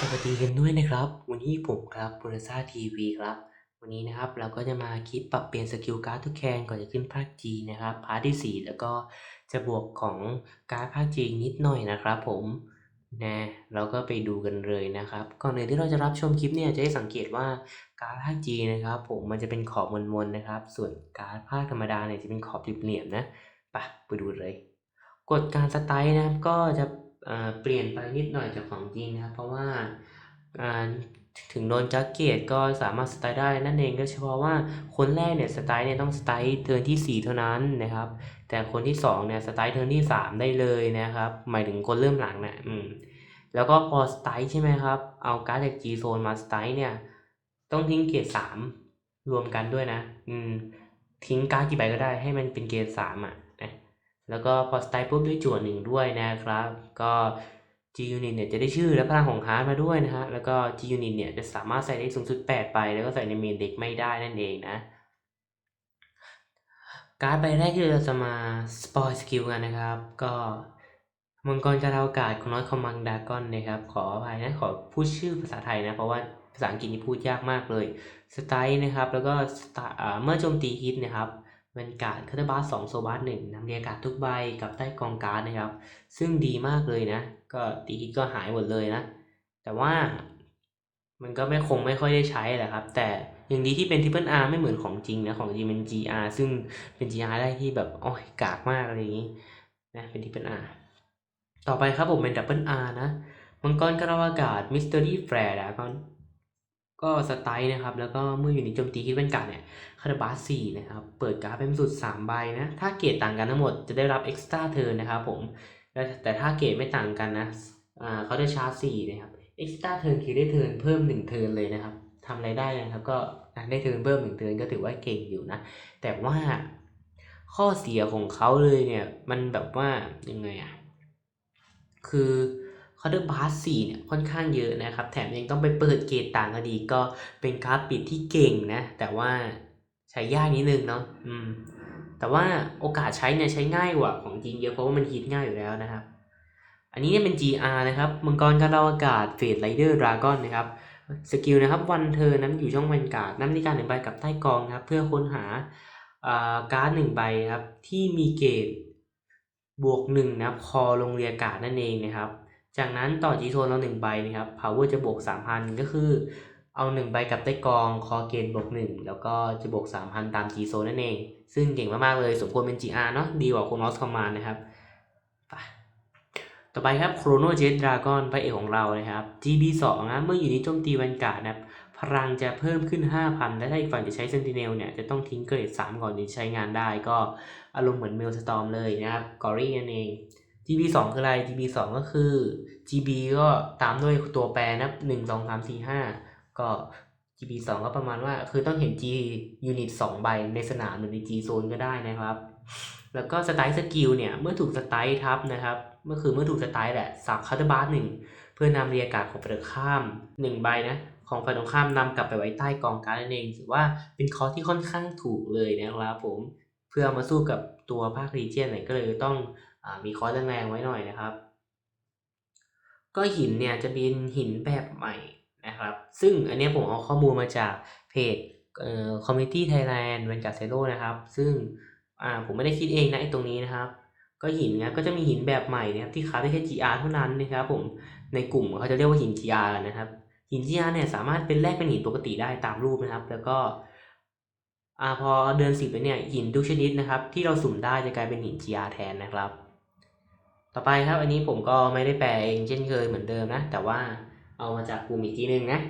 สวัสดีกันด้วยนะครับ วันนี้ผมครับบริษัททีวีครับ วันนี้นะครับเราก็จะมาคลิปปรับเปลี่ยนสกิลการ์ดทุกแคนก่อนจะขึ้นภาคจีนะครับพาร์ทที่ 4 แล้วก็จะบวกของการ์ดภาคจีนิดหน่อยนะครับผมนะเราก็ไปดูกันเลยนะครับ ก่อนอื่นที่เราจะรับชมคลิปเนี่ยจะให้สังเกตว่าการ์ดภาคจีนะครับผมมันจะเป็นขอบมนๆนะครับ ส่วนการ์ดภาคธรรมดาเนี่ยจะเป็นขอบเหลี่ยมๆนะไปไปดูเลยกฎการสไตล์นะครับก็จะ เปลี่ยนไปนิดหน่อยจากของจริงนะครับ เพราะว่าถึงโดนจักเกตก็สามารถสไตล์ได้นั่นเองก็เฉพาะว่าคนแรกเนี่ยสไตล์เนี่ยต้องสไตล์เทิร์นที่ 4 เท่านั้นนะครับ แต่คนที่2เนี่ยสไตล์เทิร์นที่ 3 ได้เลยนะครับ หมายถึงคนเริ่มหลังนะอืมแล้วก็พอสไตล์ใช่ไหมครับ เอาการ์ดจาก G Zone มาสไตล์เนี่ย ต้องทิ้งเกรด3รวมกันด้วยนะ อืม ทิ้งการ์ดกี่ใบก็ได้ให้มันเป็นเกรด3อะนะ แล้วก็พอสไตล์ปุ๊บด้วยจั่วหนึ่งด้วยนะครับ ก็ G Unit เนี่ยจะได้ชื่อและพลังของฮาร์ดมาด้วยนะฮะ แล้วก็ G Unit เนี่ยจะสามารถใส่ได้สูงสุด 8 ไป แล้วก็ใส่ในเมนเด็กไม่ได้นั่นเองนะ การ์ดใบแรกที่เราจะมาสปอยสกิลกันนะครับ ก็มังกรจะเอาอากาศของน้อยคอมมังดากอนนะครับ ขออภัยนะ ขอพูดชื่อภาษาไทยนะ เพราะว่าภาษาอังกฤษนี่พูดยากมากเลย สไตล์นะครับ แล้วก็เมื่อโจมตีฮิตนะครับ เป็นการ์ดคาร์บาสสองโซบาสหนึ่งนำเรียกการ์ดทุกใบกับใต้กองการ์ดนะครับ ซึ่งดีมากเลยนะ ก็ตีฮิตก็หายหมดเลยนะ แต่ว่ามันก็ไม่คงไม่ค่อยได้ใช้แหละครับ แต่อย่างดีที่เป็น Triple R ไม่เหมือนของจริงนะ ของจริงเป็น GR ซึ่งเป็น GR ได้ที่แบบโอ้ยกากมากอะไรอย่างนี้นะเป็น Triple R ต่อไปครับผมเป็น Double R นะมังกรกระวากาศ Mystery Flare ดากอน ก็สไตล์นะครับ แล้วก็เมื่ออยู่ในโจมตีคิดเป็นการเนี่ยคาร์บาสี่นะครับ เปิดการ์ดเป็นสุด 3 ใบนะ ถ้าเกรดต่างกันทั้งหมดจะได้รับเอ็กซ์ตร้าเทิร์นนะครับผม แต่ถ้าเกรดไม่ต่างกันนะอ่าเขาจะชาร์จสี่นะครับเอ็กซ์ตร้าเทิร์นคือได้เทิร์นเพิ่ม1เทิร์นเลยนะครับทำอะไรได้นะครับ ก็ได้เทิร์นเพิ่ม1เทิร์นก็ถือว่าเก่งอยู่นะ แต่ว่าข้อเสียของเขาเลยเนี่ย มันแบบว่ายังไงอะคือ คาร์ดบาสสี่เนี่ยค่อนข้างเยอะนะครับ แถมยังต้องไปเปิดเกรดต่างกันอีกก็เป็นการ์ดปิดที่เก่งนะ แต่ว่าใช้ยากนิดนึงเนาะอืมแต่ว่าโอกาสใช้เนี่ยใช้ง่ายกว่าของจริงเยอะเพราะว่ามันฮิตง่ายอยู่แล้วนะครับ อันนี้เนี่ยเป็น GR นะครับมังกรกระดาอากาศเฟดไรเดอร์ดราก้อนนะครับสกิลนะครับวันเธอนั้นอยู่ช่องแวนการ์ดนำนิการหนึ่งใบกับใต้กองนะครับ เพื่อค้นหาอ่าการ์ดหนึ่งใบครับที่มีเกรดบวกหนึ่งนะครับคอลงเรียกาศนั่นเองนะครับ จากนั้นต่อจีโซนเราหนึ่งใบนะครับ power จะบวกสามพันก็คือเอาหนึ่งใบกับใต้กองคอเกณฑ์บวกหนึ่งแล้วก็จะบวกสามพันตามจีโซนนั่นเอง ซึ่งเก่งมาก ๆ เลยสมควรเป็น GR เนาะดีกว่าโคมอสคอมมานนะครับต่อไปครับโครโนเจตดราก้อนพระเอกของเรานะครับ GB 2 นะเมื่ออยู่ในโจมตีแวนการ์ดนะครับพลังจะเพิ่มขึ้น 5,000 และถ้าอีกฝั่งจะใช้เซนติเนลเนี่ยจะต้องทิ้งเกรด 3 ก่อนถึงใช้งานได้ก็อารมณ์เหมือนเมลสตอมเลยนะครับกอรี่นั่นเอง GB 2คืออะไร GB 2ก็คือ GB ก็ตามด้วยตัวแปรนะครับ1 2 3 4 5ก็ GB 2ก็ประมาณว่า คือต้องเห็น G unit 2 ใบในสนามหรือใน G zone ก็ได้นะครับ แล้วก็สไตล์สกิลเนี่ย เมื่อถูกสไตล์ทับนะครับเมื่อคือเมื่อถูกสไตล์แหละสับคาร์บาร์หนึ่งเพื่อนำเรียการของฝ่ายตรงข้าม 1 ใบนะของฝ่ายตรงข้ามนำกลับไปไว้ใต้กองการ์ดนั่นเองถือว่าเป็นคอที่ค่อนข้างถูกเลยนะครับผมเพื่อมาสู้กับตัวภาครีเจียนเนี่ยก็เลยต้อง มีคอร์สแรงๆไว้หน่อยนะครับ ก็หินเนี่ยจะเป็นหินแบบใหม่นะครับ ซึ่งอันนี้ผมเอาข้อมูลมาจากเพจเอ่อ community Thailand เวนการ์เซโ o นะครับ ซึ่งอ่าผมไม่ได้คิดเองนะไอ้ตรงนี้นะครับ ก็หินนะก็จะมีหินแบบใหม่นะครับที่คราได้แค่ GR เท่านั้นนะครับผมในกลุ่มเขาจะเรียกว่าหิน GR นะครับ หิน GR เนี่ยสามารถเป็นแลกเป็นหินปกติได้ตามรูปนะครับ แล้วก็อ่าพอเดือนสิบไปเนี่ยหินทุกชนิดนะครับ ที่เราสุ่มได้จะกลายเป็นหิน GR แทนนะครับ ต่อไปครับ อันนี้ผมก็ไม่ได้แปลเองเช่นเคยเหมือนเดิมนะ แต่ว่าเอามาจากกลุ่มอีกทีนึงนะ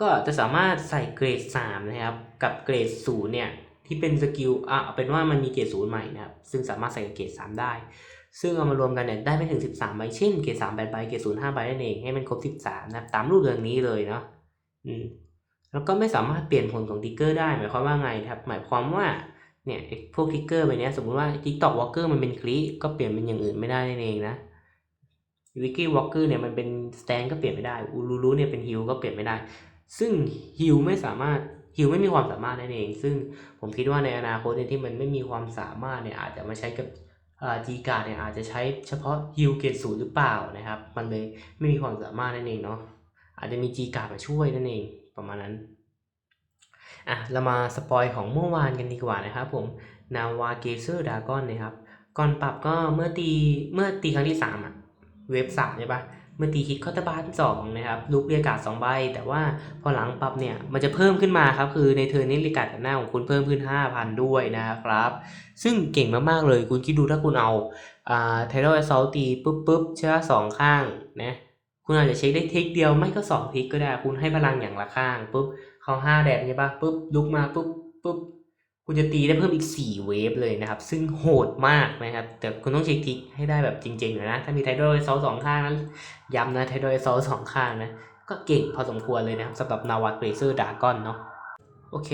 ก็จะสามารถใส่เกรด 3 นะครับ กับเกรด0เนี่ย ที่เป็นสกิลอะเอาเป็นว่ามันมีเกรด0ใหม่นะครับ ซึ่งสามารถใส่เกรด 3 ได้ ซึ่งเอามารวมกันเนี่ยได้ไม่ถึง 13ใบเช่นเกรด3 8ใบเกรด0 5ใบนั่นเองให้มันครบ 13 นะครับ ตามรูปเรื่องนี้เลยเนาะอืมแล้วก็ไม่สามารถเปลี่ยนผลของทิกเกอร์ได้ หมายความว่าไงครับ หมายความว่า เนี่ยพวกทิกเกอร์ไปเนี้ยสมมุติว่า TikTok Walker มันเป็นคลิก็เปลี่ยนเป็นอย่างอื่นไม่ได้นั่นเองนะวิกกี้วอลเกอร์เนี่ยมันเป็นสแตนก็เปลี่ยนไม่ได้อูรูรูเนี่ยเป็นฮิลก็เปลี่ยนไม่ได้ ซึ่งฮิลไม่สามารถฮิลไม่มีความสามารถนั่นเอง ซึ่งผมคิดว่าในอนาคตเนี่ยที่มันไม่มีความสามารถเนี่ยอาจจะมาใช้กับจีการเนี่ยอาจจะใช้เฉพาะฮิลเกรดศูนย์หรือเปล่านะครับ มันเลยไม่มีความสามารถนั่นเองเนาะอาจจะมีจีการมาช่วยนั่นเองประมาณนั้น อะเรามาสปอยของเมื่อวานกันดีกว่านะครับผมนาวาเกเซอร์ดากอนนะครับก่อนปรับก็เมื่อตีเมื่อตีครั้งที่สามอะเวฟสามใช่ปะเมื่อตีฮิตคอตบาร์สองนะครับลูกเรียกาดสองใบ แต่ว่าพอหลังปรับเนี่ยมันจะเพิ่มขึ้นมาครับ คือในเทอร์นี้เรียกาดหน้าของคุณเพิ่มขึ้น 5,000 ด้วยนะครับ ซึ่งเก่งมาก ๆ เลยคุณคิดดูถ้าคุณเอาอ่าไทโรไอซอลตีปุ๊บปุ๊บใช่ปะสองข้างนะคุณอาจจะเช็คได้ทิกเดียวไม่ก็สองทิกก็ได้ คุณให้พลังอย่างละข้างปุ๊บ เขาห้าแดดใช่ปะปุ๊บลุกมาปุ๊บปุ๊บคุณจะตีได้เพิ่มอีก 4 เวฟเลยนะครับ ซึ่งโหดมากนะครับ แต่คุณต้องเช็คทิกให้ได้แบบจริงๆหน่อยนะ ถ้ามีไทโดไอซลสองข้างนั้นย้ำนะไทโดไอซลสองข้างนะ ก็เก่งพอสมควรเลยนะครับสำหรับนาวาเกรเซอร์ดากอนเนาะโอเค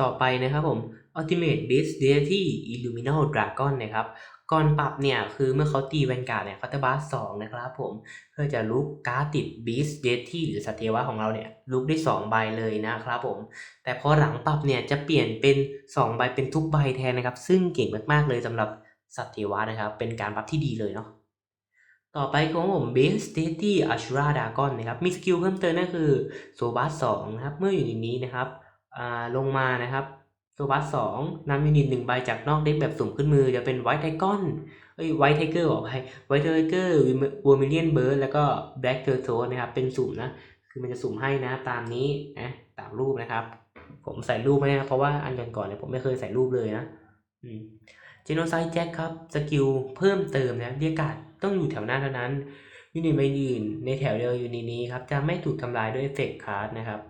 ต่อไปนะครับผม Ultimate Beast Deity Illuminal Dragon นะครับ ก่อนปรับเนี่ยคือเมื่อเขาตีแวนการ์ดเนี่ยคัตเตอร์บาสสองนะครับผมเพื่อจะลุกการ์ดติด Beast Deity หรือสัตว์เทวะของเราเนี่ยลุกได้ 2 ใบเลยนะครับผม แต่พอหลังปรับเนี่ยจะเปลี่ยนเป็น 2 ใบเป็นทุกใบแทนนะครับ ซึ่งเก่งมากๆเลยสำหรับสัตว์เทวะนะครับ เป็นการปรับที่ดีเลยเนาะต่อไปของผม Base Deity Ashura Dragon นะครับมีสกิลเพิ่มเติมนั่นคือโซบัส2นะครับเมื่ออยู่ในนี้นะครับลงมานะครับ โซบัส2นำยูนิตหนึ่งใบจากนอกเด็กแบบสุ่มขึ้นมือจะเป็นไวท์ไทกอนเอ้ยไวท์ไทเกอร์บอกไปไวท์ไทเกอร์วอร์มิเลียนเบิร์ดแล้วก็แบล็กเทอร์โซนะครับ เป็นสุ่มนะ คือมันจะสุ่มให้นะตามนี้นะตามรูปนะครับ ผมใส่รูปไว้นะเพราะว่าอันก่อนๆเนี่ยผมไม่เคยใส่รูปเลยนะอืมเจโนไซแจ็คครับ สกิลเพิ่มเติมนะเรียกการ์ดต้องอยู่แถวหน้าเท่านั้นยูนิตใบอื่นในแถวเดียวยูนิตนี้ครับจะไม่ถูกทำลายด้วยเอฟเฟกต์คาร์ดนะครับ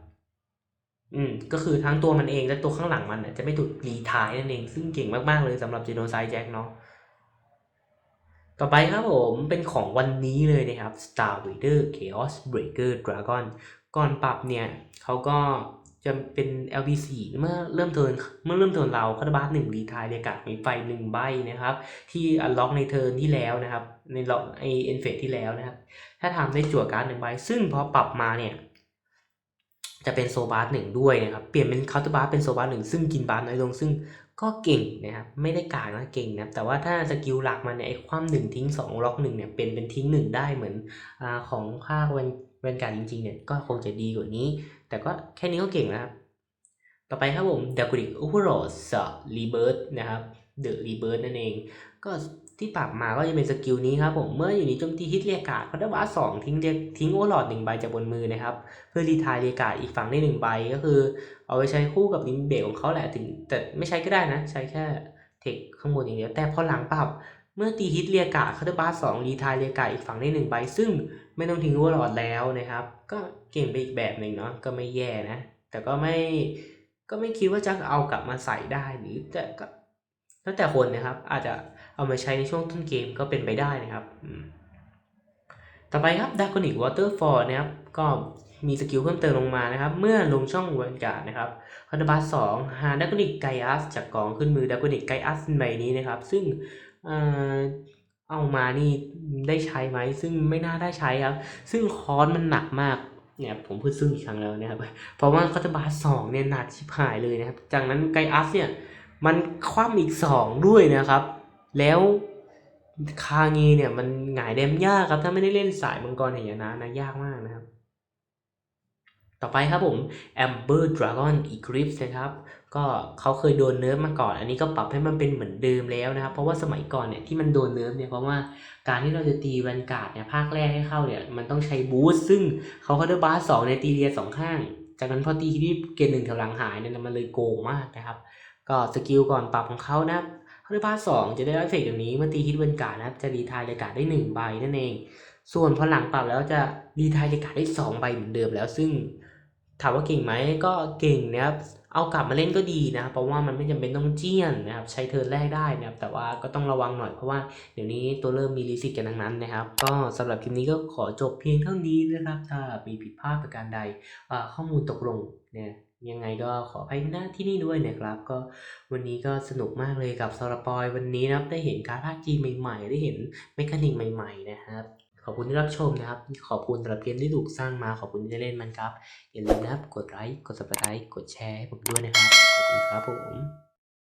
อืมก็คือทั้งตัวมันเองและตัวข้างหลังมันจะไม่ถูกรีทายนั่นเอง ซึ่งเก่งมาก ๆ เลยสำหรับเจโนไซแจ็คเนาะต่อไปครับผมเป็นของวันนี้เลยนะครับ Star Raider Chaos Breaker Dragon ก่อนปรับเนี่ยเขาก็จะเป็น LB4 เมื่อเริ่มเทิร์นเมื่อเริ่มเทิร์นเราคาร์บาสหนึ่งรีทายเรียกาศมีไฟหนึ่งใบนะครับ ที่อันล็อกในเทิร์นที่แล้วนะครับ ในล็อกไอเอ็นเฟสที่แล้วนะครับ ถ้าทำได้จั่วการ์ดหนึ่งใบ ซึ่งพอปรับมาเนี่ย จะเป็นโซบาร์หนึ่งด้วยนะครับ เปลี่ยนเป็นคาร์บาสเป็นโซบาร์หนึ่งซึ่งกินบาร์น้อยลงซึ่งก็เก่งนะครับ ไม่ได้กากนะเก่งนะแต่ว่าถ้าสกิลหลักมันเนี่ยไอ้ความหนึ่งทิ้งสองล็อกหนึ่งเนี่ยเป็นเป็นทิ้งหนึ่งได้เหมือนอของภาคเวนเวนการจริงๆเนี่ยก็คงจะดีกว่านี้ แต่ก็แค่นี้ก็เก่งนะครับ ต่อไปครับผมเดากริกอุปโรสรีเบิร์ดนะครับเดอะรีเบิร์ดนั่นเอง ก็ ที่ปรับมาก็จะเป็นสกิลนี้ครับผมเมื่ออยู่ในโจมตีฮิตเรียกาดคาร์ดบาสองทิ้งเรียทิ้งโอเวอร์ลอดหนึ่งใบจากบนมือนะครับ เพื่อรีทายเรียกาดอีกฝั่งได้หนึ่งใบก็คือ เอาไปใช้คู่กับลิงเบรกของเขาแหละถึง แต่ไม่ใช้ก็ได้นะ ใช้แค่เทคข้างบนอย่างเดียวแต่พอหลังปรับเมื่อตีฮิตเรียกการ์ดคาร์ดบาสองรีทายเรียกาดอีกฝั่งได้หนึ่งใบ ซึ่งไม่ต้องทิ้งโอเวอร์ลอดแล้วนะครับ ก็เก่งไปอีกแบบหนึ่งเนาะก็ไม่แย่นะ แต่ก็ไม่ก็ไม่คิดว่าจะเอากลับมาใส่ได้หรือแต่ก็ แล้วแต่คนนะครับ อาจจะเอามาใช้ในช่วงต้นเกมก็เป็นไปได้นะครับ ต่อไปครับ d r a g o n i c Waterfall นะครับ ก็มีสกิลเพิ่มเติมลงมานะครับ เมื่อลงช่องเวนการ์ดนะครับคาร์ดบาสสองหาด r a g o n i c Gaius จากกองขึ้นมือ d r a g o n i c Gaius ใบนี้นะครับ ซึ่งเอามานี่ได้ใช้ไหม ซึ่งไม่น่าได้ใช้ครับ ซึ่งคอร์สมันหนักมากเนี่ยผมพูดซึ่งอีกครั้งแล้วนะครับ เพราะว่าคาตาบาสองเนี่ยหนักชิบหายเลยนะครับ จากนั้นไกอัสเนี่ย มันคว่ำอีกสองด้วยนะครับ แล้วคาเงเนี่ยมันหงายแดมยากครับ ถ้าไม่ได้เล่นสายมังกรอย่างนะนะยากมากนะครับ ต่อไปครับผม Amber Dragon Eclipse นะครับ ก็เขาเคยโดนเนิร์ฟมาก่อน อันนี้ก็ปรับให้มันเป็นเหมือนเดิมแล้วนะครับ เพราะว่าสมัยก่อนเนี่ยที่มันโดนเนิร์ฟเนี่ยเพราะว่าการที่เราจะตีแวนการ์ดเนี่ยภาคแรกให้เข้าเนี่ยมันต้องใช้บูสต์ซึ่งเขาเขาได้บาสสองในตีเรียสองข้าง จากนั้นพอตีที่เกณฑ์หนึ่งแถวหลังหายเนี่ยมันเลยโกงมากนะครับ ก็สกิลก่อนปรับของเขานะครับเขาได้บาสสองจะได้รับเอฟเฟกต์อย่างนี้เมื่อตีฮิตแวนการ์ดนะครับจะรีทายเรยการ์ดได้หนึ่งใบนั่นเอง ส่วนพอหลังปรับแล้วจะรีทายเรยการ์ดได้สองใบเหมือนเดิมแล้ว ซึ่งถามว่าเก่งไหมก็เก่งนะครับเอากลับมาเล่นก็ดีนะครับเพราะว่ามันไม่จำเป็นต้องเจียนนะครับใช้เทิร์นแรกได้นะครับแต่ว่าก็ต้องระวังหน่อยเพราะว่าเดี๋ยวนี้ตัวเริ่มมีลิสิตกันทั้งนั้นนะครับ ก็สำหรับคลิปนี้ก็ขอจบเพียงเท่านี้นะครับ ถ้ามีผิดพลาดประการใดข้อมูลตกลงเนี่ย ยังไงก็ขออภัยหน้าที่นี่ด้วยนะครับ ก็วันนี้ก็สนุกมากเลยกับซาร์ปอยวันนี้นะครับได้เห็นการภาคจีใหม่ๆ ได้เห็นเมคานิกใหม่ๆนะครับขอบคุณที่รับชมนะครับ ขอบคุณสำหรับเกมที่ถูกสร้างมาขอบคุณที่ได้เล่นมันครับอย่าลืมนะครับกดไลค์กดซับสไครต์กดแชร์ให้ผมด้วยนะครับขอบคุณครับผม